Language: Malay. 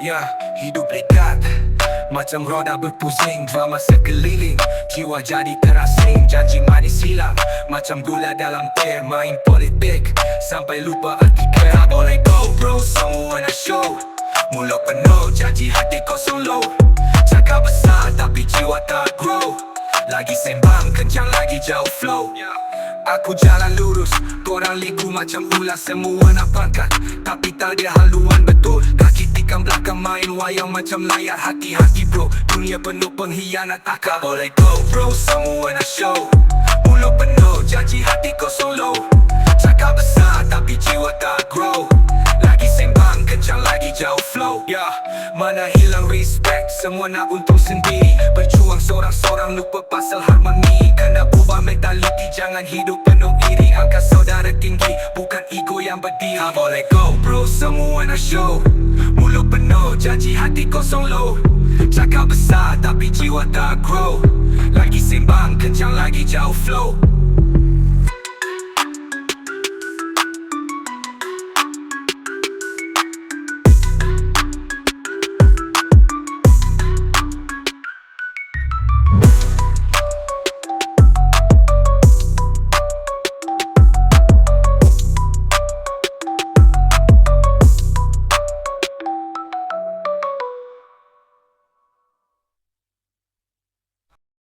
Ya, hidup lekat Macam roda berpusing Drama sekeliling Jiwa jadi terasing Janji manis hilang. Macam gula dalam teh Main politik. Sampai lupa arti care Tak boleh go bro Semua nak show. Mulut penuh Janji hati kosong low. Cakap besar Tapi jiwa tak grow. Lagi sembang Kencang lagi jauh flow. Aku jalan lurus Korang liku macam ular Semua nak pangkat. Tapi tak ada haluan betul Tikam belakang main wayang Macam layar hati-hati bro. Dunia penuh pengkhianat Tak boleh go bro. Semua nak show. Mulut penuh Janji hati kosong low Cakap besar Tapi jiwa tak grow. Lagi sembang Kencang lagi jauh flow. Ya Mana hilang respect Semua nak untung sendiri. Berjuang seorang-seorang Lupa pasal harmoni Kena ubah mentaliti Jangan hidup penuh iri. Angkat saudara tinggi Bukan ego yang berdiri. Tak boleh go bro. Semua nak show Mulut penuh Janji hati kosong low. Cakap besar Tapi jiwa tak grow. Lagi sembang Kencang lagi jauh flow